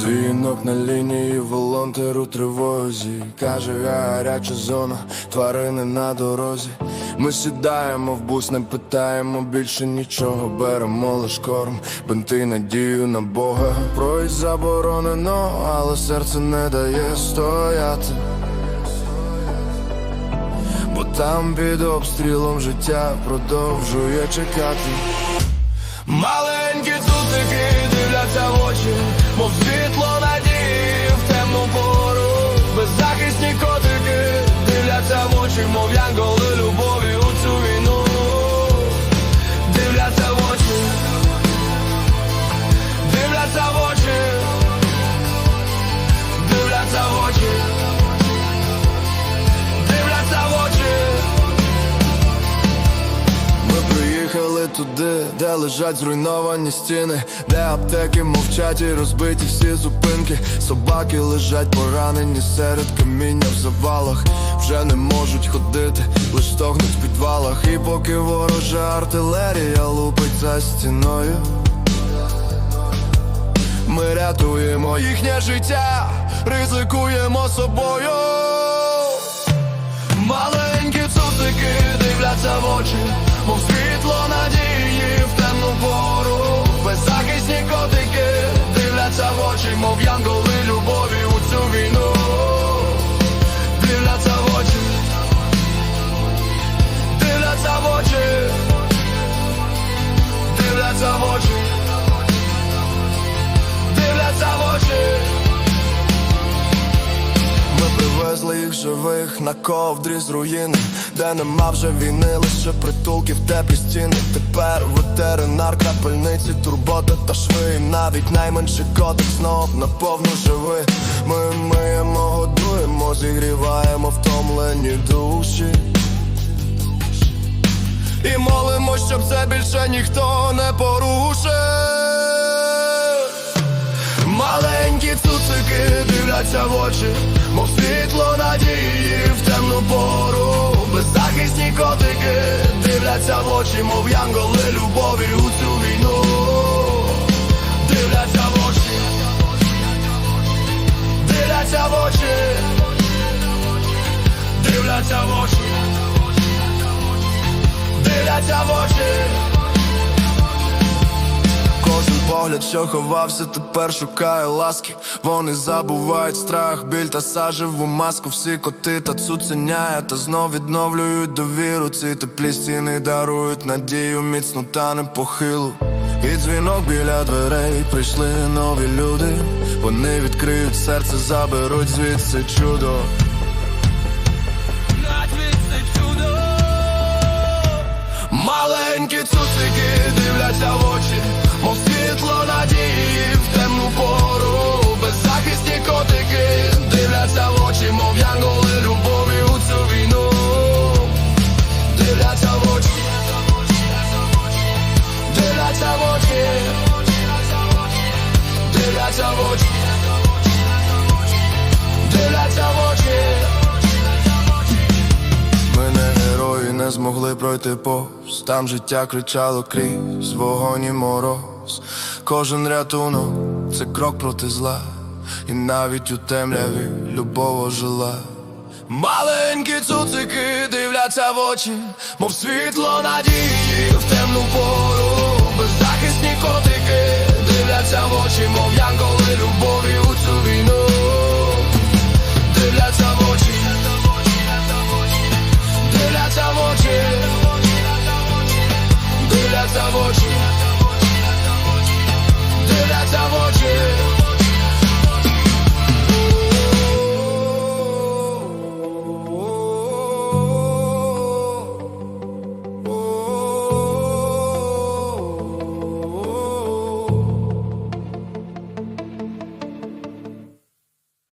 Дзвінок на лінії, волонтер у тривозі. Каже, гаряча зона, тварини на дорозі. Ми сідаємо в бус, не питаємо більше нічого. Беремо лиш корм, бинти надію на Бога. Проїзд заборонено, але серце не дає стояти. Бо там під обстрілом життя продовжує чекати. Маленькі цуцики дивляться в очі, мов світло надії лежать зруйновані стіни, де аптеки мовчать і розбиті всі зупинки. Собаки лежать поранені серед каміння в завалах, вже не можуть ходити, лиш стогнуть в підвалах. І поки ворожа артилерія лупить за стіною. Ми рятуємо їхнє життя, ризикуємо собою. Маленькі цуцики дивляться в очі, мов світло очі, живих на ковдрі з руїни, де нема вже війни, лише притулки в теплі стіни. Тепер ветеринар, крапельниці, турбота та шви. Навіть найменший котик знов наповну живи. Ми миємо, годуємо, зігріваємо втомлені душі. І молимо, щоб це більше ніхто не порушив. Маленькі цуцики дивляться в очі, мов світло в темну пору. Беззахисні котики дивляться в очі, мов янголи любові у цю війну. Дивляться в очі, дивляться в очі, дивляться в очі, дивляться в очі. Погляд, що ховався, тепер шукає ласки. Вони забувають страх, біль та сажеву маску. Всі коти та цуценя, та знов відновлюють довіру. Ці теплі стіни дарують надію, міцну та непохилу. І дзвінок біля дверей прийшли нові люди. Вони відкриють серце, заберуть звідси чудо. Маленькі цуцики дивляться в очі, дивляться в очі, дивляться в. Ми не герої, не змогли пройти повз. Там життя кричало крізь вогонь і мороз. Кожен рятунок це крок проти зла. І навіть у темряві любов ожила. Маленькі цуцики дивляться в очі, мов світло надії в темну пору